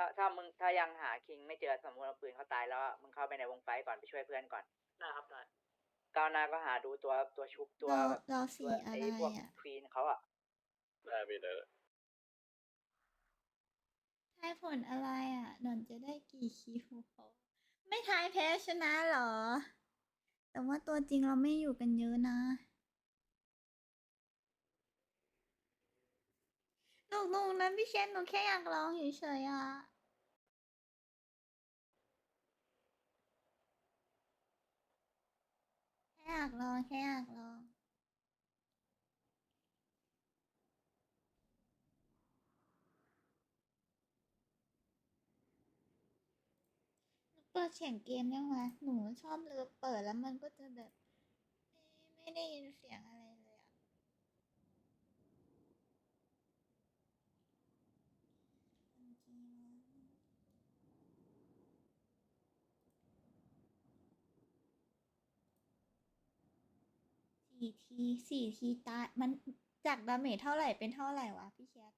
ถ้าถ้ามึงถ้ายังหาคิงไม่เจอสมมติว่าปืนเขาตายแล้วอะมึงเข้าไปในวงไฟก่อนไปช่วยเพื่อนก่อนได้ครับได้ก้าวหน้าก็หาดูตัวตัวชุบตัวเราแบบเราสีตัวอะไรไอ้พวกอะควีนเขาอะได้พี่เด้อทายผลอะไรอะหนนจะได้กี่คิวไม่ทายแพ้ชนะเหรอ แต่ว่าตัวจริงเราไม่อยู่กันเยอะนะ หนุกหนุกนะพี่เชนหนูแค่อยากลองเฉยๆอะ แค่ อยากลองแค่อยากลอง เปิดเสียงเกมยังวะหนูชอบเลยเปิดแล้วมันก็จะแบบ ไม่ไม่ได้ยินเสียงอะไรเลยอะบางที สี่ทีสี่ทีตายมันจากดาเมจเท่าไหร่เป็นเท่าไหร่วะพี่แคท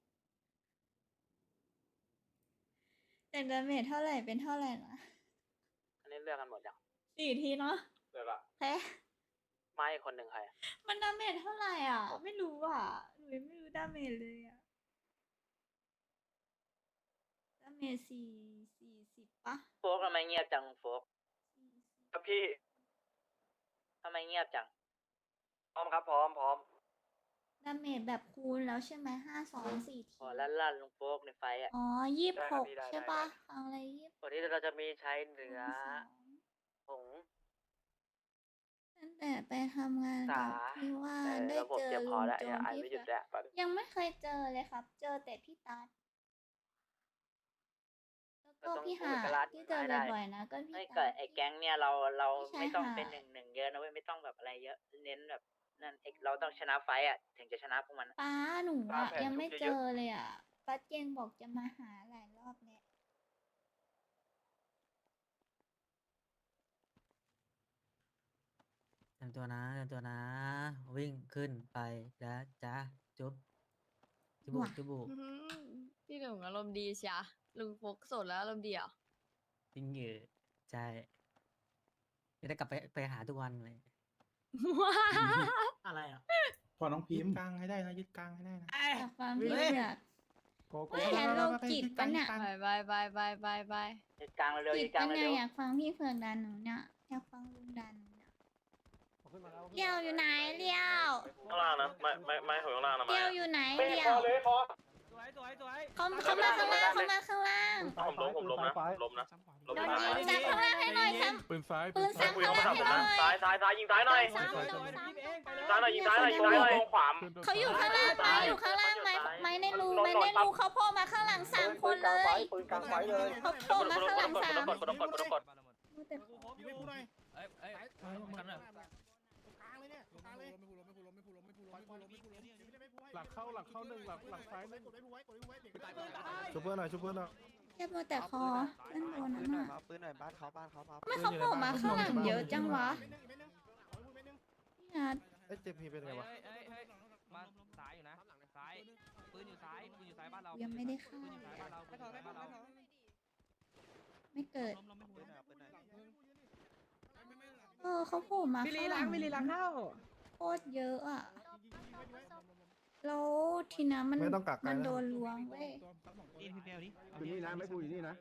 จากดาเมจเท่าไหร่เป็นเท่าไหร่นะอันนี้เลือกกันหมดยังสี่ทีเนาะเดี๋ยวละแพ้ไม่คนหนึ่งใครอะมันดาเมจเท่าไหร่อะ ไม่รู้อะหนูยังไม่รู้ดาเมจเลยอะดาเมจสี่สี่สิบปะโฟกทำไมเงียบจังโฟกสี่สิบครับพี่ทำไมเงียบจัง พร้อมครับพร้อมพร้อมดาเมจแบบคูณแล้วใช่ไหมห้าสองสี่ขทีอลั่นลั่นลุงโฟกในไฟอะ อ๋อยี่สิบหกใช่ปะฟังอะไรยี่สิบวันนี้เราจะมีใช้เนื้อสองผง ตั้งแต่ไปทำงานกับสา พี่ว่าแต่ได้ระบบเจอเตรียมพลุองแล้วโจอย่านอ่านที่ไม่หยุดเฟแล้วยังไม่เคยเจอเลยครับ เจอแต่พี่ตัดแล้วก็พี่หาที่เจอบ่อยๆนะก็พี่ไม่ตัเกิดด ไอ้แก๊งเนี่ยเราเราไม่ใช่ไม่ต้องค่ะเป็นหนึ่งหนึ่งเยอะนะเว้ยไม่ต้องแบบอะไรเยอะเน้นแบบ นั่นเอกเราต้องชนะไฟต์อะ ถึงจะชนะพวกมันอะป้าหนูตามอะแผนยังไม่ชุบเจเยอะอเลยอะป้าเจงบอกจะมาหาหลายรอบแล้วเตรียมตัวนะเตรียมตัวนะ วิ่งขึ้นไปจ้าจ้าจุ๊บจุบุว้าจุบุอื้อหือพี่หนุ่มอารมณ์ดีเชียลุงโฟกสดแล้วอารมณ์ดีเหรอะจริงเหรอใช่จะได้กลับไปไปหาทุกวันเลย อะไรอะพอน้องพิยึมดพ์กลางให้ได้นะยึดกลางให้ได้นะอยากฟังพี่เผือก โกโก้ไม่งั้นโรคจิตปะเนี่ย ไปไปไปไปไปไปยึดกลางเร็วๆจิยึตดกลางปะเนี่ยเร็วอยากฟังพี่เผือกดันหนูเนี่ยอยากฟังลุงดันหนูเนี่ยเลี้ยวอยู่ไหนเลี้ยวข้างล่างนะ ไม่ไม่ไม่ถึงข้างล่างนะเลี้ไม่ยวอยู่ไหนไม่เลี้ยพวอเลยพอ เขาเขามาข้างล่างเขามาข้างล่างผมล้มผมล้มนะล้มนะล้มโดนนะยิงจับข้างล่างให้หน่อยซ้ปืนซ้ายำปืนซ้ายซ้ำคุยข้างเขามาล่างทำให้ผมหน่อยนะซ้ายซ้ายซ้ายยิงซ้ายหน่อยซ้ำยิงซ้ายหน่อยยิงซ้ายหน่อยยิงซ้ายหน่อยขวามเขาอยู่ข้างล่างไม้อยู่ข้างล่างไม้ไม้ในรูไม้ในรูเขาโผล่มาข้างหลังสามคนเลยปืนกลางไฟเลยเขาโผล่มาข้างหลังสามกดกดกดกดกดแต่ห ไม่พูดลมไม่พูดลมไม่พูดลมไม่พูดลมหลักเข้าหลักเข้าหนึ่งหลักหลักซ้ายหนึ่งชุบเพื่อนหน่อยชุบเพื่อนหน่อยแค่โดนแต่คอนั่นโดนนั่นน่ะปืนหน่อยบ้านเขาบ้านเขามาทำไม่เขาโผล่มาข้างหลังเยอะจังวะพี่นัทเอ้ยเจพีเป็นไงวะมาซ้ายอยู่นะซ้ายปืนอยู่ซ้ายปืนอยู่ซ้ายบ้านเรายังไม่ได้เข้าปืนอยู่ซ้ายบ้านเราปืนอยู่ซ้ายไม่เกิดเออเขาโผล่มาวิลีข้างหล้าลังงวิลีล้างเข้า โคตรเยอะอะแล้วทีน้ำมันมันโดนลวงเว้ยนี่พี่แปลดิเอาอยู่นี่นะไม่กูอยู่นี่นะ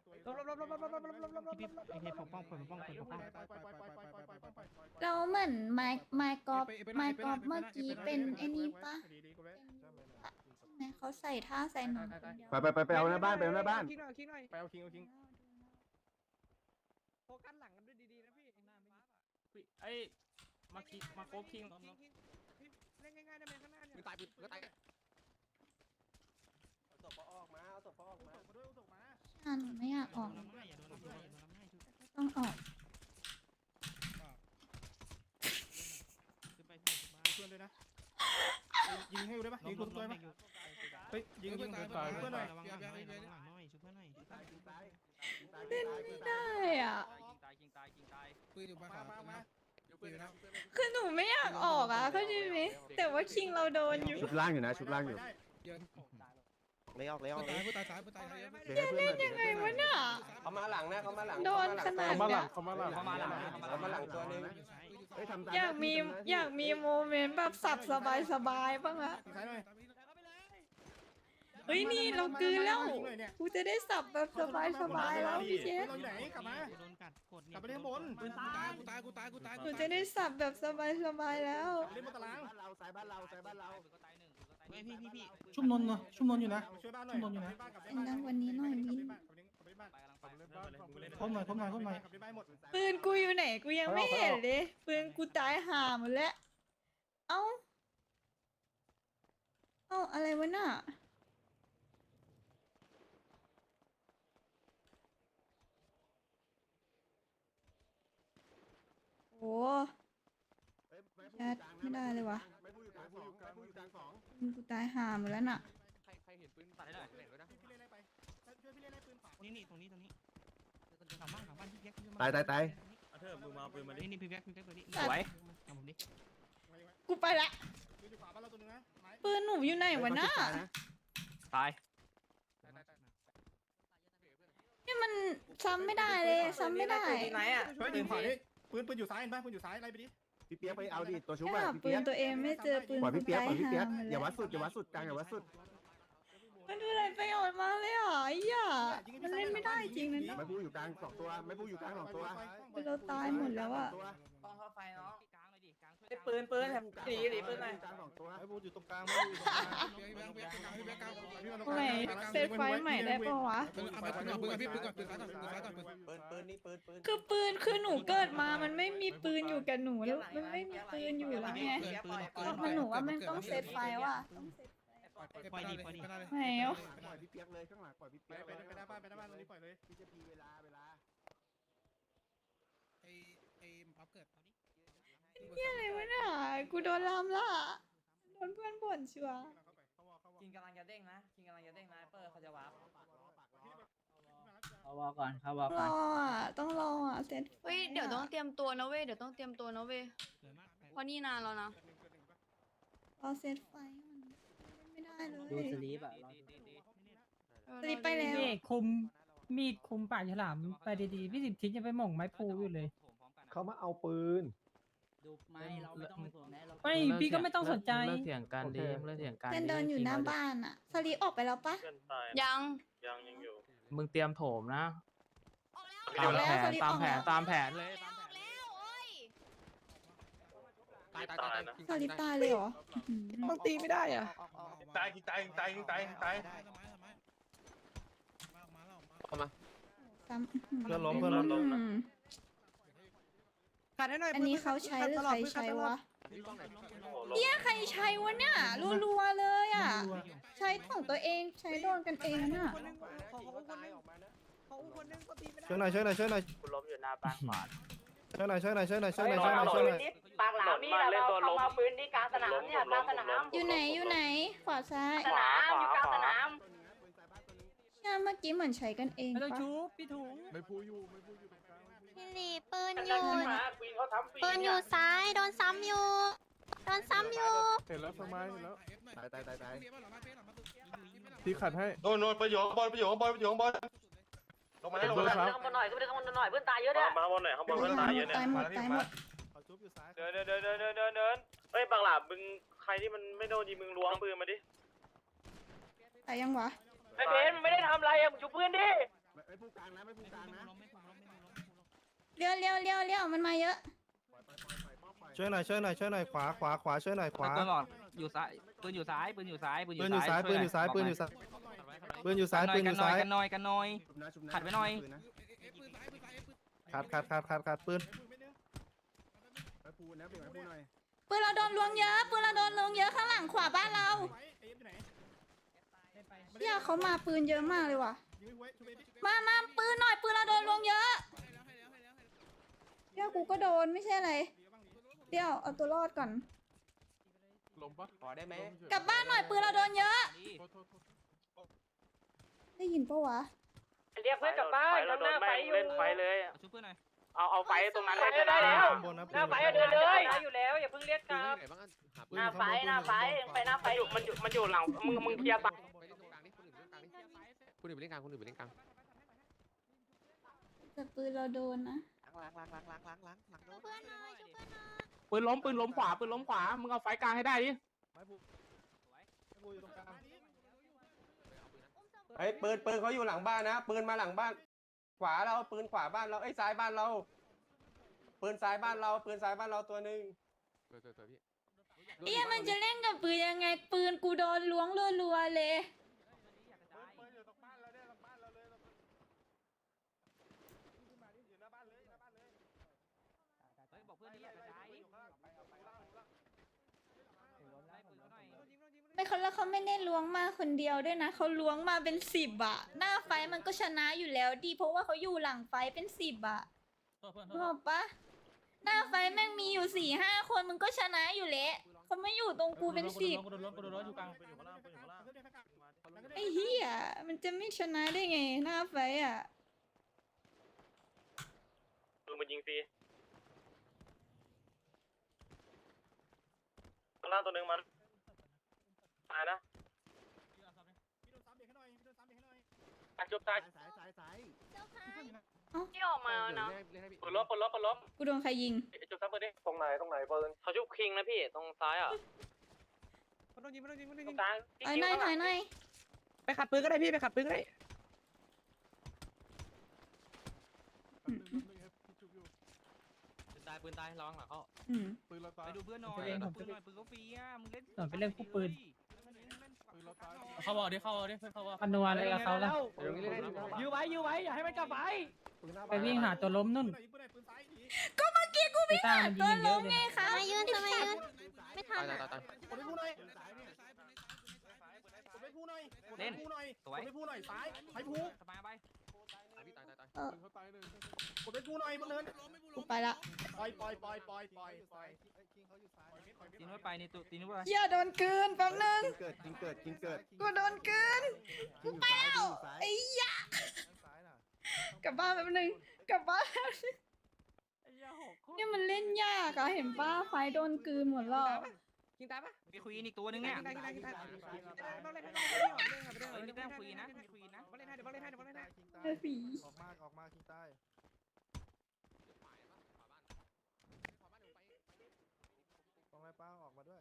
พี่พี่ไอเทปกป้องเปิดปกป้องเปิดปกป้องแล้วเหมือนไม้ไม้กอล์ฟไม้กอล์ฟเมื่อกี้เป็นไอ้นี่ปะใช่ไหมเขาใส่ท่าใส่หนอนคนเดียวไปไปไปไปเอาหน้าบ้านไปเอาหน้าบ้านคิงหน่อยคิงหน่อยไปเอาคิงเอาคิงโฟกัสหลังกันด้วยดีๆนะพี่ไอ้ มาคิมาโคบคิงเล่นง่ายๆได้ไหมข้างหน้าเนี่ยตายปืนตายศพออกมาเอาศพออกมาใช่ค่ะหนูไม่อยากออกแต่ก็ต้องออกเพื่อนด้วยนะยิงให้ดูได้ปะยิงตัวตัวไหมเฮ้ยยิงยิงตายเพื่อนหน่อยเล่นไม่ได้อะตายยิงตายยิงตายปืนอยู่มาขวามาปืนนะ คือหนูไม่อยากออกอะเข้าใจไหมแต่ว่าคิงเราโดนอยู่ชุบล่างอยู่นะชุบล่างอยู่เลยออกเลยออกตายผู้ตายซ้ายผู้ตายซ้ายเล่นยังไงวะน่ะเขามาหลังนะเขามาหลังโดนขนาดเขามาหลัเนี้งยเขามาหลังเข้ามาหลังเขามาหลังตัวนึงเฮ้ยทำตามอยากมีอยากมีโมเมนต์แบบสับสบายสบายๆบ้างอะซ้ายหน่อยเฮ้ยนี่เรากลืนแล้วกูจะได้สับแบบสบายสบายๆแล้วพี่เจสเราอยู่ไหนกลับมากลับไปเล่นข้างบนปืนตายกูตายกูตายกูตายหนูจะได้สับแบบสบายสบายๆแล้วเล่นบนตารางบ้านเราสายบ้านเราสายบ้านเราเฮ้ยพี่พี่พี่ชุ่มนนเนาะชุ่มนนอยู่นะช่วยบ้านหน่อยชุ่มนนอยู่นะเป็นดังวันนี้หน่อยวินพ่นหน่อยพ่นหน่อยพ่นหน่อยปืนกูอยู่ไหนกูยังไม่เห็นเลยปืนกูตายห่าหมดแล้วเอ้าเอ้าอะไรวะน่ะ โอ้ แชทไม่ได้เลยวะไม่พูดอยู่กลางสองไม่พูดอยู่กลางสองปืนกูตายห่าหมดแล้วน่ะใครใครเห็นปืนตัดได้หน่อยนี่นี่ตรงนี้ตรงนี้หลังบ้านหลังบ้านพี่แบ๊กตายตายตายนี่นี่พี่แบ๊กพี่แบ๊กตัวนี้ตัดสวยเอาผมดิกูไปละปืนหนูอยู่ไหนวะน่ะตายนี่มันซ้ำไม่ได้เลยซ้ำไม่ได้เฮ้ยยิงขวาดิปืนปืนอยู่ซ้ายเห็นป่ะปืนอยู่ซ้ายไล่ไปดิ พี่เปียกไปเอาดิตัวชุบแค่อะหาพี่ปืเปียนกตัวเองไม่เจอปืนปล่อยพี่เปียกปล่อยพี่เปียกหมดอย่าแล้วัดสุดอย่าวัดสุดกลางอย่าวัดสุดมันดูอะไรไปออกมาเลยอะไอ้เหี้ยมันเล่นไม่ได้จริงนะเนี่ยไม่พูดอยู่กลางสองตัวไม่พูดอยู่กลางสองตัวเราตายหมดแล้วอะตัวต้องเข้าไฟเนาะกลาง ปืนปืนแถมสีสีปืนหน่อยกลางสองตัวไอ้บูอยู่ตรงกลางบูอยู่ตรงกลางใหม่เซตไฟใหม่ได้ปะวะปืนเอาปืนก่อนปืนก่อนพี่ปืนก่อนปืนซ้ายก่อนปืนซ้ายก่อนปืนปืนปืนนี่ปืนปืนคือปืนคือหนูเกิดมา มันไม่มีปืนอยู่กับหนูแล้วมันไม่มีปืนอยู่แล้วไงก็มันหนูว่ามันต้องเซตไฟว่ะต้องเซตปล่อยดิปล่อยดิไงอะปล่อยพี่เปียกเลยข้างหลังปล่อยพี่ไปเปียกไปไปหน้าบ้านไปหน้าบ้านตรงนี้ปล่อยเลยพี่จะพีเวลาเวลา ไอ้ไอ้พับเกิด นี่อะไรวะน่ะกูโดนลามละโดนเพื่อนบ่นชัวร์คิงกำลังจะเด้งนะคิงกำลังจะเด้งนะเปอร์เขาจะวาร์ปเอาวอก่อนเขาวอรก่อนออะต้องรออะเซตเฮ้ยเดี๋ยวต้องเตรียมตัวนะเว้ยเดี๋ยวต้องเตรียมตัวนะเว้ยเพราะนี่นานแล้วนะรอเซตไฟมันไม่ได้เลดูยสลีปอะเออสลิปไปแล้วนี่คุมมีดคุมปากฉลามไปดีๆพี่สิบทิ้งจะไปหม่งไม้ปูอยู่เลย เขามาเอาปืน ดูไม่เราไม่ต้องสวมแน่เราไม่ พี่ก็ไม่ต้องสนใจ เลิกเถียงกันดิเลิกเถียงกันเซนเดินอยู่หน้าบ้านอะสลิปออกไปแล้วปะเพื่อนตายยังยังยังอยู่ มึงเตรียมโถมนะออกแล้วตามแผสนลิปตาอมอกแผแล้นวตามแผนเลยออกแล้วโอ้ยตายตายนะสลิปตายเลยเหรออื้อหือมึงตีไม่ได้อะตายตายตายตายตายซ้ำอื้อหือเพื่อนล้มเพื่อนล้ม อืมอันนี้เขาใช้หรือใครใช้วะเนี่ยใครใช้วะเนี่ยรัวๆเลยอะ ใช้ของตัวเองใช้โดนกันเองน่ะช่วยหน่อยช่วยหน่อยช่วยหน่อยคุณล้มอยู่หน้าบ้านขวาช่วยหน่อยช่วยหน่อยช่วยหน่อยช่วยหน่อยช่วยหน่อยช่วยหน่อยปากหลามนี่เราเขามาปืนที่กลางสนามเนี่ยกลางสนามอยู่ไหนอยู่ไหนขวาซ้ายสนามอยู่กลางสนามเนี่ยเมื่อกี้เหมือนใช้กันเองไม่ต้องปะชูพี่ถุงไม่พูอยู่ไม่พูอยู่ตรงกลาง พี่หลีปืนอยู่ควีนเขาทำฟรีปืนอยู่ซ้ายโดนซ้ำอยู่โดนซ้ำอยู่เห็นแล้วสมัยเห็นแล้วตายตายตายตายพี่ขัดให้โดนโดนประโยชน์บอลประโยชน์บอลประโยชน์บอลลงมาแล้วลงมาแล้วครับข้างบนหน่อยข้างบนข้างบนหน่อยเพื่อนตายเยอะเนี่ยมาข้างบนหน่อยข้างบนเพื่อนตายเยอะเนี่ยตายหมดตายหมดเขาจุ๊บอยู่ซ้ายเดินเดินเดินเดินเดินเดินเดินเฮ้ยปากหลามมึงใครที่มันไม่โดนยิงมึงล้วงปืนมาดิตายยังวะไอ้เบนมึงไม่ได้ทำอะไรอะมึงชุบเพื่อนดิไม่พูดกลางนะไม่พูดกลางนะ เลี้ยวเลี้ยวเลี้ยวเลี้ยวมันมาเยอะ ช่วยหน่อยช่วยหน่อยช่วยหน่อยขวาขวาขวาช่วยหน่อยขวาปืนหลอดอยู่ซ้ายปืนอยู่ซ้ายปืนอยู่ซ้ายปืนอปืยู่นอยู่ซ้ายปืนอยู่ซ้ายปืนอยู่ซ้ายปืนอยู่ซ้ายปืนอยู่ซ้ายกันหน่อยกันหน่อยชุบนะชุบนะขัดไว้หน่อยปืะขาดขาดขาดขาดขาดปืนไม่พูดนะเบรกไม่พูดหน่อยปืนเราโดนลวงเยอะปืนเราโดนลวงเยอะข้างหลังขวาบ้านเราเฮียเขามาปืนเยอะมากเลยว่ะมามาปืนหน่อยปืนเราโดนลวงเยอะ เดี๋ยวกูก็โดนไม่ใช่อะไร เดี๋ยวเอาตัวรอดก่อน ลมปะขอได้ไหมกลับบ้านหน่อยปืนเราโดนเยอะ โทษโทษโทษได้ยินปะวะ เรียกเพื่อนกลับบ้านข้างหน้าไฟอยู่เล่นไฟเลย เอาช่วยเพื่อนหน่อยเอาเอาไฟตรงนั้นเลยได้แล้วข้างบนนะหน้าไฟเดินเลยอยู่แล้วอย่าเพิ่งเรียกกลับหน้าไฟหน้าไฟไปหน้าไฟอยู่มันอยู่มันอยู่หลังมึงมึงเคลียร์ซ้ายคนอื่นไปเล่นกลางคนอื่นไปเล่นกลางแต่ปืนเราโดนนะ ช่วยเพื่อนหน่อยช่วยเพื่อนหน่อยปืนล้มปืนล้มขวาปืนล้มขวา มึงเอาไฟกลางให้ได้ดิไม้ผูกไม้ผูอยู่ตรงกลางเฮ้ยปืนปืนเขาอยู่หลังบ้านนะ ปืนมาหลังบ้าน ขวาเราปืนขวาบ้านเราเอ้ยซ้ายบ้านเรา ปืนซ้ายบ้านเราปืนซ้ายบ้านเราตัวหนึ่งเอี้ยมันจะเล่นกับปืนยังไงปืนกูโดนล้วงรัวๆเลย ไม่เขาแล้วเขาไม่ได้ล้วงมาคนเดียวด้วยนะเขาล้วงมาเป็นสิบอะหน้าไฟมันก็ชนะอยู่แล้วดี เพราะว่าเขาอยู่หลังไฟเป็นสิบอะนึกออกปะหน้าไฟแม่งมีอยู่สี่ห้าคนมึงก็ชนะอยู่แล้วเขาไม่อยู่ตรงกูเป็นสิบไอ้เหี้ยมันจะไม่ชนะได้ไง หน้าไฟอะปืนมันยิงฟรีข้างล่างตัวหนึ่งมันตายนะ ตักจบตายสายสายสายที่ออกมาแล้วเนาะปืนล้มปืนล้มปืนล้มกูโดนใครยิงจุดซับปืนดิตรงไหนตรงไหนปืนเขาชุบคิงนะพี่ตรงซ้ายอะมันต้องยิงมันต้องยิงมันต้องตรยิงงกลางถอยหน่อยถอยหน่อยไปขัดปืนก็ได้พี่ไปขัดปืนก็ได้อืมหนึ่งหนึ่งครับชุบอยู่ปืนตายปืนตายระวังหลังเขาอืมปืนเราตายไปดูเพื่อนหน่อยผมจะเล่นดูผมปืจะนหเล่น่อนยปืนเขาฟรีอะมึงเล่นเออไปเล่นคู่ปืนปืน เราตายเขาบอกดิเขาบอกดิเพื่อนเขาบอกมันนัวอะไรกับเขาแล้วยื้อไว้ยื้อไว้อย่าให้มันกลับไปปืนหน้าไปวิ่งหาตัวล้มนุ่นก็เมื่อกี้กูวิ่งหาตัวล้มไงคะทำไมยืนทำไมยืนไม่ทันอะคนไปพูดหน่อยเล่นสวยไปพูดหน่อยซ้ายไปพูสบายไปปืนเขาตายหนึ่งคนไปพูดหน่อยบนเนินกูไปละปล่อยปล่อยปล่อยปล่อยปล่อยปล่อย คิงเขาอยู่ซ้ายตีนู้นไปนี่ตุตีนู้นไปเหี้ยโดนกลืนแป๊บนึงเกิดกินเกิดกินเกิดกูโดนกลืนกินอยู่ซ้ายกินอยู่ซ้ายไอ้ยะซ้ายน่ะกลับบ้านแป๊บนึงกลับบ้านแป๊บนึงเนี่ยมันเล่นยากอะเห็นป้าไฟโดนกลืนหมดแล้วยิงตายปะมีควีนอีกตัวนึงเนี่ยยิงตายยิงตายยิงตายบ้องเล่นให้บ้องเฮ้เล่ยนมีให้แต้มควีนนะมีควีนนะบ้องเล่นให้เดี๋ยวบ้องเล่นให้เดี๋ยวบ้องเล่นให้คิงตายเออผีออกมาออกมาคิงตายต้องไล่ป้าออกมาด้วย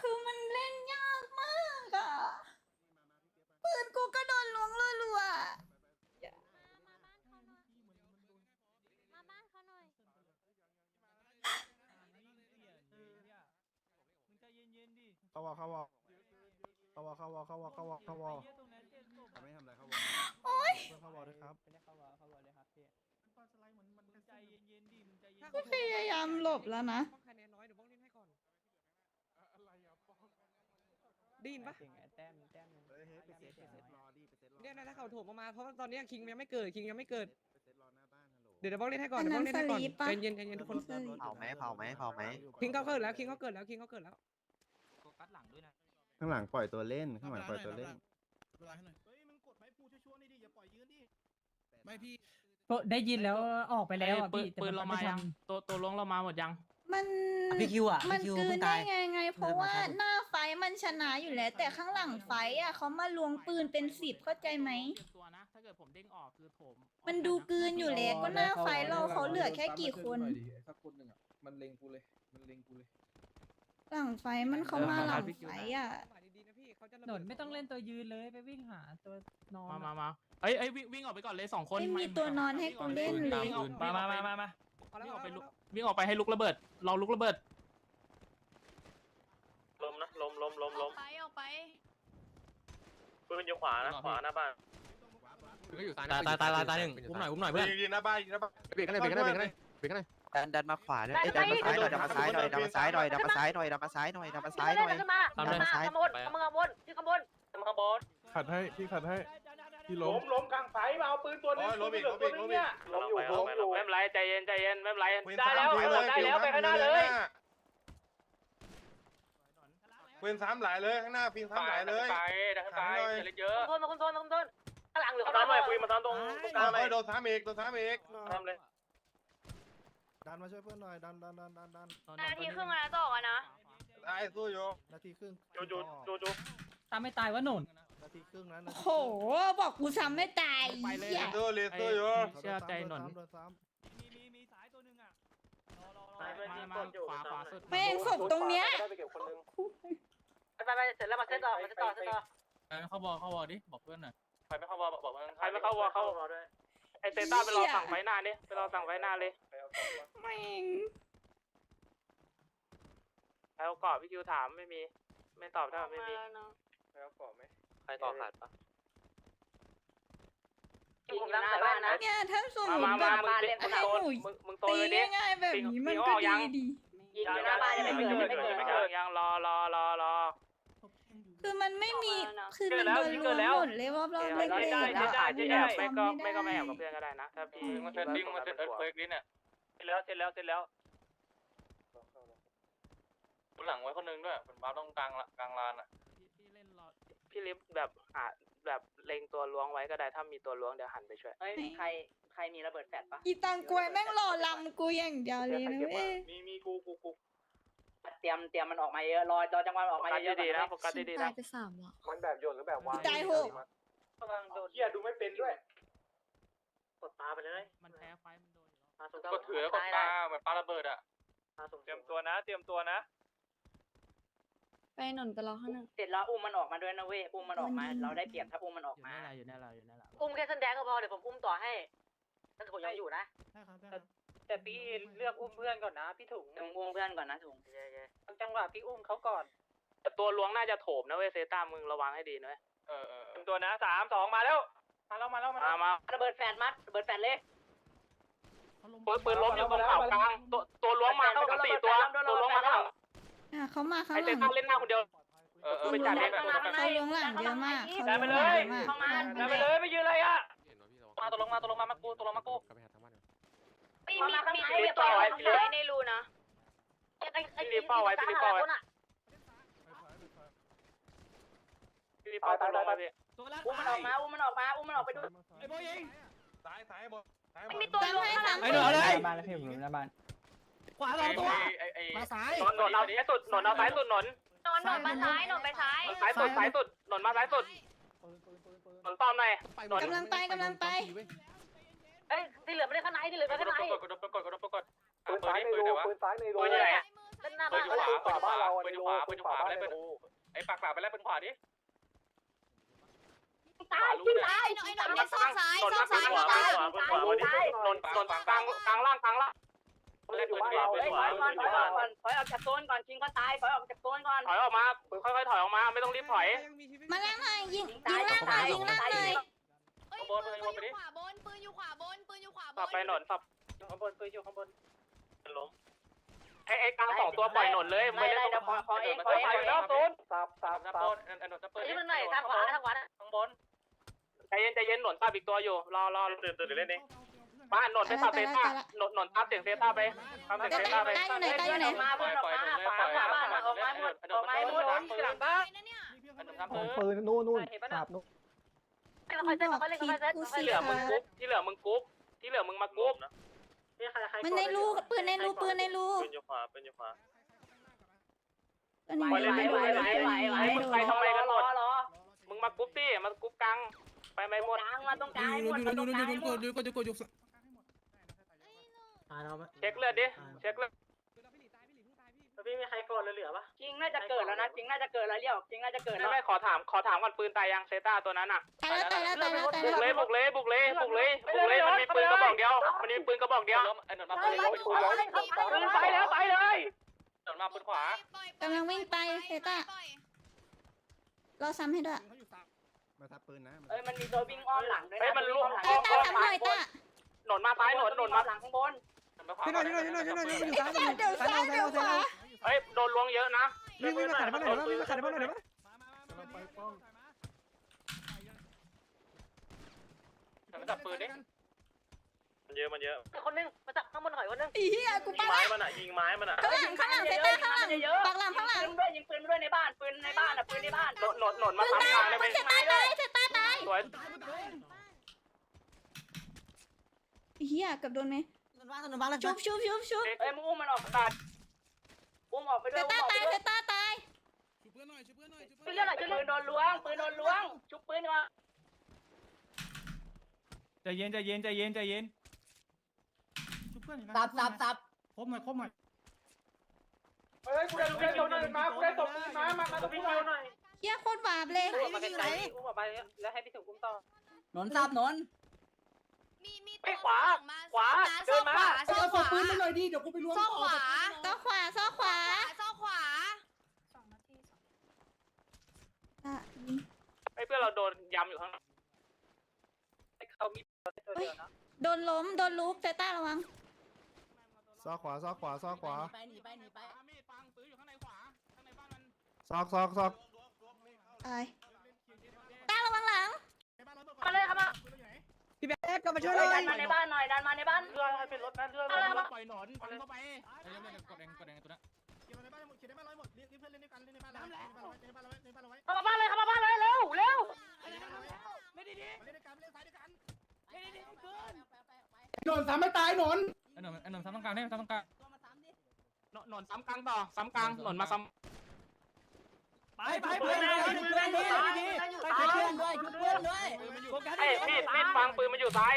คือมันเล่นยากมากอะปืนกูก็โดนล้วงรัวๆอะ มาบ้านเขาหน่อย มึงใจเย็นๆดิ เข้าวอเข้าวอเข้าวอเข้าวอเข้าวอเข้าวอเข้าวอไม่ทำอะไรเขาโอ๊ยเพื่อนเข้าวอด้วยครับมึงใจเย็นๆดิมึงใจเย็นกูพยายามหลบแล้วนะบ้องคะแนนน้อยเดี๋ยวบ้องเล่นให้ก่อน อะไรอะป้องได้ยินปะเฮ้ยเฮ้ยไปเซ็ตไปเซ็ตรอดิไปเซ็ตรอเนี่ยนะถ้าเขาโถมมาเพราะว่าตอนนี้คิงยังไม่เกิดคิงยังไม่เกิด ไปเซ็ตรอหน้าบ้านฮัลโหลเดี๋ยวเดี๋ยวบ้องเล่นให้ก่อนอันเดี๋ยวนั้บ้อนงเล่นให้ก่อนสลีปปะ ใจเย็นใจเย็นทุกคนสลีปเผาไหมเผาไหมเผาไหม คิงเขาเกิดแล้วคิงเขาเกิดแล้วคิงเขาเกิดแล้ว โฟกัสหลังด้วยนะ ข้างหลังปล่อยตัวเล่นข้างหลังปล่อยตัวเล่นเฮ้ยมึงกดไม้พูชัวร์ๆนี่ดิอย่าปล่อยยืนดิไม่พี่ได้ยินแล้วออกไปแล้วอะพี่แต่ปืนมัเรานมาไม่ทัยังนตัวตัวลงเรามาหมดยัง มันพี่คิวอะมันพี่คิวกลืเพิ่นงได้ตาย ไงไง เพราะเดินมาว่าครับหน้าไฟมันชนะอยู่แล้ว แต่ข้างหลังไฟอะเขามาลวงปืนเป็นสิบเข้าใจไหม เตรียมตัวนะถ้าเกิดผมเด้งออกคือโถมมันดูกลืนอยู่แล้วก็หน้าไฟเราเขาเหลือแค่กี่คนสักคนหนึ่งอะมันเล็งกูเลยมันเล็งกูเลย หลังไฟมันเขามาหลังไฟอะดีๆนะพี่เขาจะระหนเบินดไม่ต้องเล่นตัวยืนเลยไปวิ่งหาตัวนอนมาอะมามาเอ้ยเอ้ยวิ่งวิ่งออกไปก่อนเลยสองคนไม่มีตัวนอนให้กูเล่นเลยวิ่งออกมามามามามาเอาแล้ววิ่งออกไปเอาลุแล้วกวิ่งออกไปให้ลุกระเบิดเราลุกระเบิดลมนะลมลมลมอลอกมไปออกไปปืนอยู่ขวานะขวาหน้าบ้านก็อยู่ซ้ายตายตายตายตายตายหนึ่งอุ้มหน่อยอุ้มหน่อยเพื่อนยืนหน้าบ้านยืนหน้าบ้านเบรกกันเลยเบรกกันเลยเบรกกันเลยเบรกกันเลย ดันดันมาขวาเลยดันมาซ้ายหน่อยดันมาซ้ายหน่อยดันมาซ้ายหน่อยดันมาซ้ายหน่อยดันมาซ้ายหน่อยดันมาซ้ายหน่อยขึ้นมาดันมาซ้ายข้างบนข้างบนที่ข้างบนข้างบนขัดให้พี่ขัดให้พี่ล้ล้มมล้มกลางไฟมาเอาปืนตัวนึงล้มอีกล้มอีกล้มอีกล้มอยู่ล้มอยู่ไม่เป็นไรใจเย็นใจเย็นไม่เป็นไรปืนได้สามแล้วทีเลยได้แล้วไปข้างหน้าเลยปืนสามหลายเลยข้างหน้าปืนสามหลายเลยไปดันไปขังหน่อยเยอะต้นต้นต้นต้นต้นข้างหลังหรือข้างหน้าหน่อยคุยมาตอนตรงตรงกลางหน่อยโดนสามอีกโดนสามอีกทำเลย ดันมาช่วยเพื่อนหน่อยดันดันดันดันดันนาทีครึ่งแล้วต่อนะไอ้สู้อยู่นาทีครึ่งจูจูจูจูตามไม่ตายวะหนุนนาทีครึ่งนะนาทีโห บอกกูซ้ำไม่ตายเหี้ยสู้เลยสู้อยู่เชื่อใจหน่อยโดนซ้ขวาขวาสุดแม่งศพตรงเนี้ยไปไปเสร็จแล้วมาเซตต่อมาเซตต่อเซตต่อเขาบอกเขาบอกดิบอกเพื่อนหน่อยใครไม่เข้าวอลบอกเพื่อนใครไม่เข้าวอลเข้าวอลด้วย ไอเซต้าไปรอสั่งไฟหน้าดิไปรอสั่งไฟหน้าเลยแม่งแล้วกรอบพี่คิวถามไม่มี ไม่ตอบได้ไม่มีแล้วก่อไหมใครกรอบขาดปะผมนั่งแต่บ้านนะ เนี่ยถ้าสมมมาติมาแบบมามึงให้หนูมึงมึงโตตีเลยดิ ง่ายๆแบบนี้มันปิงก็ออกยัดีงดี ยิงอยู่หน้าบ้านยังไม่เกิดยังไม่เกิดไม่เกิดยังรอรอรอรอ คือมันไม่มีออกมาเนอะคือเกิมัดนแล้วโดนพี่รเกิวดมแล้วหมดเลยรอบๆเล็กได้ๆได้อะได้จะแอบไม่ก็ซ้ำไม่ก็ไม่แอบด้กับเพื่อนก็ได้นะถ้าพี่มันเซตติ้งมันเซตเอิร์ธเฟิร์กนี่เนี่ยเสร็จแล้วเสร็จแล้วเสร็จแล้วหลังไว้คนนึงด้วยเป็นบ้าต้องกลางกลางลานอะพี่ลิฟแบบหาแบบเล็งตัวล้วงไว้ก็ได้ถ้ามีตัวล้วงเดี๋ยวหันไปช่วยเฮ้ยใครใครมีระเบิดแฟดปะอีตังกวยแม่งหล่อลำกูอย่างเดียวเลยนะเว้ยมีมีกูกูกู เตรียมเตรียมมันออกมาเยอะรอรอจังหวะมันออกโฟมากัสเยอะๆดีๆนะก่โฟอนกัสดีๆนะไปสามหรอมันแบบโยนหรือแบบวางตายโหกกำลังโดนเฮียดูไม่เป็นด้วยกดปลาไปเลย มันแพ้ไฟมันโดนกดถือแล้วกดปลาเหมือนปลาระเบิดอะเตรียมตัวนะ เตรียมตัวนะไปหนุนไปรอข้างหน้าเสร็จแล้วอุ้มมันออกมาด้วยนะเว้ยอุ้มมันออกมา เราได้เปรียบถ้าอุ้มมันออกอยู่มาแน่ละอยู่แน่ละอยู่แน่ละอุ้มแค่เส้นแดงก็พอเดี๋ยวผมอุ้มต่อให้ถ้าผมยังอยู่นะ แต่พี่เลือกอุ้มเพื่อนก่อนนะพี่ถุงต้องอุ้มเพื่อนก่อนนะถุงจังหวะพี่อุ้มเขาก่อนตัวล้วงน่าจะโถมนะเว้ยเซต้ามึงระวังให้ดีนะเว้ยเออเออเตรียมตัวนะสามสองมาแล้ว มาแล้วมาแล้วมามาระเบิดแฟดมัดระเบิดแฟดเลยปืนปืนล้มอยู่ตรงเขากลางตัวตัวล้วงมาเข้ากันสี่ตัวตัวล้วงมาเข้าอะเขามาข้างไอหเซลังต้าเล่นหน้าคนเดียว เออเออไปจัดเลยเขาล้วงหลังเยอะมากเขาได้ไปล้วงเลหลังยเยอะมาก เข้ามา ได้ไปเลยไม่ยืนเลยอะ มาตัวลงมาตัวลงมามากูตัวลงมากู มีมีมีเรียบร้อยในรูนะพี่รีบเป้าไว้พี่รีบเป้าไว้พี่รีบเป้าตัวลงไว้พี่อุ้มมันออกมาอุ้มมันออกมาอุ้มมันออกไปดูซ้ายซ้ายบนซ้ายบไม่นมีตัวลงข้างหลังไปหนุนเอาเลยบ้านแล้วพี่ผมหน้าบ้านขวาสองตัวไอ้ไอ้มาซ้ายหนนหนนเอาซ้ายสุดหนนเอาซ้ายสุดหนนนอนนอนมาซ้ายนอนไปซ้ายซ้ายสุดซ้ายสุดหนนมาซ้ายสุดหนนตอมหน่อยหนนกำลังไปกำลังไปเอ้ยที่เหลือไม่ได้ข้างในที่เหลือไม่ได้ข้างในกดกดกดกดกดกดปืนซ้ายในรูปืนซ้ายในรูปืนไหนเล่นหน้าปืบ้านนอยู่ขวาปืนขวาปืนขวาปืนขวาไปเลยปืนไอ้ปากหลาไปแล้วปืนขวาดิตายจริงตายไอ้หนุนในซ่อกซ้ายหนนซอกซ้ายตายขวาขวาหนนนนหนกลางกลางล่างกลางล่างเล่นปืนขวาปืเฮ้นยขถวาอยก่อนถอยออกก่อนถอยออกจากโซนก่อนชิงก็ตายถอยออกจากโซนก่อนถอยออกมาค่อยๆถอยออกมาไม่ต้องรีบถอยมาแล่างหน่อยยิงยิงล่างหน่อยยิงล่างหน่อย ปืนอยู่ขวาบนปืนอยู่ขวาบนปืนอยู่ขวาบสับนไปหนนสับข้างบนปืนอยู่ข้างบนล้มไอ้ไอ้กลางสองตัวปล่อยหนนเลยไม่ไม่ได้ได้เดี๋ยวขอขอเองขอเฮ้ยเองไปแล้วโซนซับซับซับปืนอันนั้นซับปืนนี่มันไหนทางขวาทางขวาข้างบนใจเย็นใจเย็นหนนตาอีกตัวอยู่รอรอตื่นตื่นเล่นเองมาหนนไปตัดเซต้าหนนหนนตามเสียงเซต้าไปตามเสียงเซต้าไปต้าอยู่ไหนต้าอยู่ไหนมาบนออกมาขวาขวาบ้านออกมาหมดออกมาหมดหลังบ้านนะเนี่ยอันนั้นทำปืนปืนนู่นนู่นเห็นปะคน่ะรับนู่นค่อยเซ็ตค่อยเล่นค่อยเซ็ตที่เหลือมึงกุ๊บที่เหลือมึงกุ๊บที่เหลือมึงมากรุ๊บมันในรูปืนในรูปืนในรูปืนอยู่ขวาปืนอยู่ขวาอันนี้ไหวไหวไหวไหวไหวไหวไม่มึงโดไปนทำไมกันหมดรอมึงมากรุ๊บสิมากรุ๊บกลางไปไม่หมดกลางมาตรงกลางหมดตรงกลางหมดเช็คเลือดดิเช็คเลือด พี่มีใครกดเหลือปะจริงน่าจะเกิดแล้วนะจริงน่าจะเกิดแล้วเรียวจริงน่าจะเกิดไม่แล้วไม่ขอถามขอถามก่อนปืนตายยังเซต้าตัวนั้นอะตายแล้วตายแล้วตายแล้วตายบุกแล้วเลยบุกเลยบุกเลยบุกเลยบุกเลยมันมีปืนกระบอกเดียว มันมีปืนกระบอกเดียวไอ้หนนมาปืนปืนขวาปืนไปแล้วไปเลยหนนมาปืนขวากำลังวิ่งไปเซต้ารอซ้ำให้ด้วยมาทับปืนนะเอ้ยมันมีตัววิ่งอ้อมหลังด้วยเฮ้ยนะมันล่วงต้าต้าทำหน่อยต้าหนนมาซ้ายหนนหนนมาหลังข้างบนพี่หน่อยพี่หน่อยพี่หน่อยพี่หน่อยพี่หน่อยอยู่ซ้ายเดี๋ยวเดี๋ยวซ้ายเดี๋ยวขวา เฮ้ยโดนล้วงเยอะนะวิ่งวิ่งมาขัดบ้านหน่อยได้ปะวิ่งมาขัดบ้านหน่อยได้ปะไปป้องมันจับปืนดิมันเยอะมันเยอะคนนึงมาจับข้างบนหน่อยคนนึงอีเหี้ยกูยิปังกหไม้ลังมันอะยิงไม้มันอะข้างหลังข้างหลังเซต้าข้างหลังเยอะปักหลังข้างหลังยิงปืนด้วยยิงปืนด้วยในบ้านปืนในบ้านอะปืนในบ้านหนนหนนหนนมาปืนทำตายทางเลยปืนเซต้าตายเซต้าตายสวยอีเหี้ยเกับโดนไหมถนนบ้านถนนบ้านแล้วชุบชุบชุบชุบเอ้ยมึงอุ้มมันุ้มออกไปด้เซวยอุ้ต้าตายเซยต้าตาย ช่วยเพื่อนหน่อยช่วเพื่อนหน่อยช่วปืเพื่อนหน่อยปืนโดนล้วงปืนโดนล้วง ชุบปืนก่อนใจเย็นใจเย็นใจเย็นใจเย็นชุบเพื่อนหน่อยนะซับซับซับครบหน่อยครบหน่อยเฮ้ยกูได้กูได้โดนหน่อยมากูได้ตบปืนมามามาตบปืนหน่อยเฮียโคตรบาปเลยอุ้ไปไกลๆอุ้มออกไปแล้วให้พี่สุอุ้มต่อนนท์ซับนน มีมีไปขวาขวาเดินมาซอกขวาปืนมาหน่อยดิเดี๋ยวกูไปล้วงซอกขวาซ้อขวาซ้อขวาซอกขวาอะไอ้เพื่อนเราโดนยำอยู่ข้างหลังไอ้เขามีตัวเดียวนะโดนล้มโดนลูกเซต้าระวังซอกขวาซอกขวาซอกขวาไปหนีไปหนีไปมีดปังปืนอยู่ข้างในขวาข้างในบ้านมันซอกซอกซอกตายต้าระวังหลังมาเลยครับมา พี่แบ๊กกลับมาช่วยหน่ดันมาในบ้านหน่อยดันมาในบ้านเรือให้เป็นรถนะเรืออะราปล่อยหนอนปล่อยเข้าไปเล่นกดเองกดเองตัวนั้นเขียนใบ้านหมดเขียนใบ้านร้อยหมดเรียกเพื่อนเล่นในบ้านเล่นในบ้านแล้วเล่นในบ้านร้อยเล่นในบ้านร้อยเข้ามาบ้านเลยเข้ามาบ้านเลยเร็วเร็วไม่ดีดีเล่นในการเล่นสายด้วยกันเล่นดีดีเพื่อนหนอนสามไม่ตายหนอนไอ้หนอนไอ้หนอนสามต้องการให้สามต้องการหนอนสามกลางต่อสามกลางหนอนมาสามไปไปไปไปเพื่อนนี่ไปเพื่อนด้วยเพื่อน ไอ้มีดมีดฟังปืนมันอยู่ซ้าย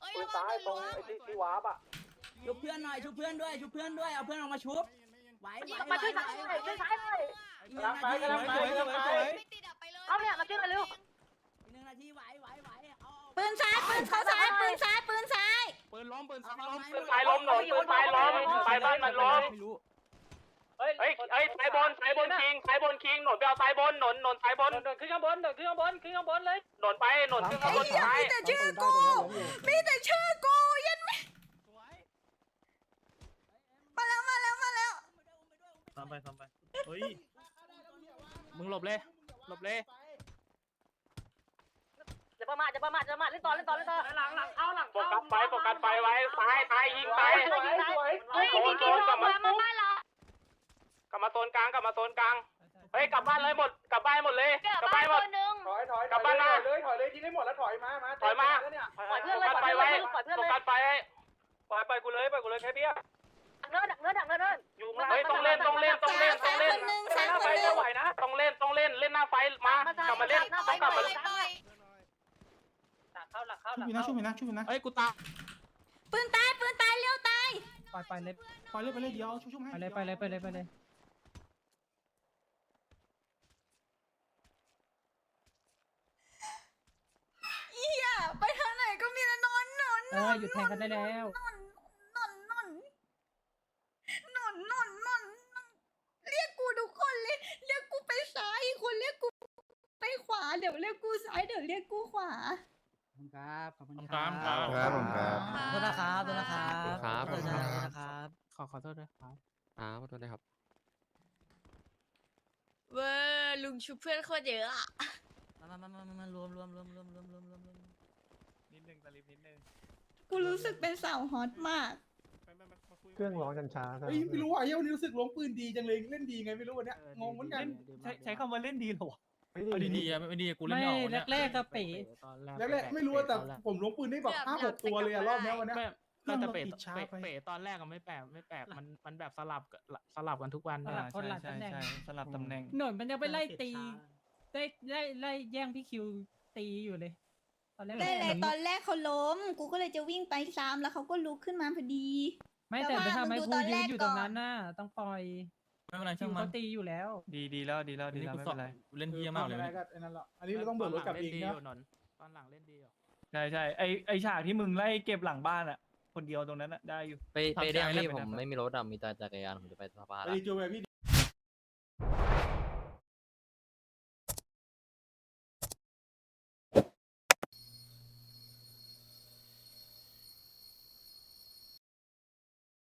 เอ้ยปืนซ้ายตรงไอ้ที่ที่วาร์ปอะชุบเพื่อนหน่อยชุบเพื่อนด้วยชุบเพื่อนด้วยเอาเพื่อนออกมาชุบไหวยิงมาช่วยซ้ายหน่อยช่วยซ้ายหน่อยหนึ่งนาทีหนึ่งสวยสวยสวยไม่ติดอะไปเลยเอาเนี่ยมาช่วยกันเร็วนาทีไหวไหวไหวเอาปืนซ้ายปืนเขาซ้ายปืนซ้ายปืนซ้ายปืนล้มปืนซ้ำล้มปืนซ้ายล้มหนอนปืนซ้ายล้มซ้ายบ้านมันล้มไม่รู้เฮ้ยเฮ้ยเฮ้ยซ้ายบนซ้ายบนคิงซ้ายบนคิงหนนไปเอาซ้ายบนหนนหนนซ้ายบนหนนขึ้นข้างบนหนนขึ้นข้างบนขึ้นข้างบนเลยหนนไปหนนขึ้นข้างบนซ้ายมีแต่ชื่อกูมีแต่ชื่อกูยันไม่มาแล้วมาแล้วมาแล้วซ้ำไปซ้ำไปเฮ้ยมึงหลบเลยหลบเลยจะประมาทจะประมาทจะประมาทเล่นต่อเล่นต่อเล่นต่อหลังหลังเข้าหลังโฟกัสไฟโฟกัสไฟไว้ซ้ายซ้ายยิงซ้ายเฮ้ยจริงจริงเรามามาบ้านเรา กลับมาโซนกลางกลับมาโซนกลางเฮ้ยกลับบ้านเลยหมดกลับบ้านหมดเลยกลับบ้านหมดหนึ่งถอยถอยกลับบ้านนะเลยถอยเลยยิงได้หมดแล้วถอยมามาถอยมาปล่อยเพื่อนเลย โฟกัสปล่ไฟอยเพื่อนไว้เลยปล่อยเพื่อนโฟเลยกัสไฟไว้ปล่อยไปกูเลยไปกูเลยแค่เบี้ยดักเนื้อดักเนื้อดักเนื้อเนื้ออยู่ข้างเฮ้ยต้องเล่นต้องเล่นต้องเล่นต้องเล่นซ้ายคนหนึ่งซ้ายหน้าคไฟนหนึ่ไม่งไหวนะต้องเล่นต้องเล่นเล่นหน้าไฟมากลับมาเล่นต้องกลับมาเล่นต่อยหลักเข้าหลักเข้าหลักพี่นะช่วยพี่นะช่วยพี่นะเฮ้ยกูตาปืนตายปืนตายเลี้ยวตายปล่อยไปเลยไปเลยไปเลยเดี๋ยวช่วยช่วยให้ไปเลยไปเลยไปเลยไปเลย เหี้ย ไปทางไหนก็มีแต่นอนนอนเออหยุดแทงกันได้แล้วนอนนอนนอนนอนนอนนอนเรียกกูทุกคนเลย เรียกกูไปซ้ายอีกคนเรียกกูไปขวาเดี๋ยวเรียกกูซ้ายเดี๋ยวเรียกกูขวาครับ ขอบคุณครับครับครับผมครับ ขอโทษนะครับขอโทษนะครับครับขอโทษนะครับ ขอขอโทษด้วยครับครับขอโทษนะครับ เวอร์ลุงชุบเพื่อนโคตรเยอะอะ มามามามามารวมรวมรวมรวมรวมรวมรวมรวมนิ ดนึงตาลิฟนิดนึงกูรู้สึกเป็นสาวฮอตมากเครื่องร้องกันช้าเฮ้ยไม่รู้อะเฮ้ยวันนี้รู้สึกล้วงปืนดีจังเลยเล่นดีไงไม่รู้วันเนี้ยงงเหมือนกันใช้ใช้คำว่าเล่นดีเหรอวะไม่เอาดีๆอะไม่ดีกูเล่นไม่ไม่ออกเนี่ยแรกๆก็เป๋แรกๆไม่รู้อะแต่ผมล้วงปืนได้แบบห้าหกตัวเลยอะรอบเนี้ยวันเนี้ย ไม่ก็จะเป๋เครื่องมันปิดช้าเป๋ไปเป๋ตอนแรกก็ไม่แปลกไม่แปลกมันมันแบบสลับกับสลับกันทุกวันสลับคนละตำแหน่งสลับตำแหน่ง หน่วยมันยังไปไล่ตี ได้ไล่ไล่แย่งพี่คิวตีอยู่เลยต อนแรกได้เลยตอนแรกเขาล้ม กูก็เลยจะวิ่งไปซ้ำแล้วเขาก็ลุกขึ้นมาพอดี ไม่แต่แต่ว่าทำไมมึงดูกูตอนยืแรนกอยู่ตรงก่อนนั้นน่ะต้องปล่อยไม่เป็นไรคิช่าวงมัเขานตีอยู่แล้ว ดีดีแล้วดีแล้วดีแล้วไม่เป็นไรเล่นเฮียมากเลยไไอ้นั่นแหละอันนี้เราต้องเบิกรถกลับเองนะตอนหลังเล่นดีอยู่ใช่ใช่ไอไอฉากที่มึงไล่เก็บหลังบ้านอะ คนเดียวตรงนั้นอะได้อยู่ ไปทำไปใจได้แล้วพี่เป็นผมไงไม่มีรถอะมีแต่จักรยานผมจะไปสภาไปละจูไปพี่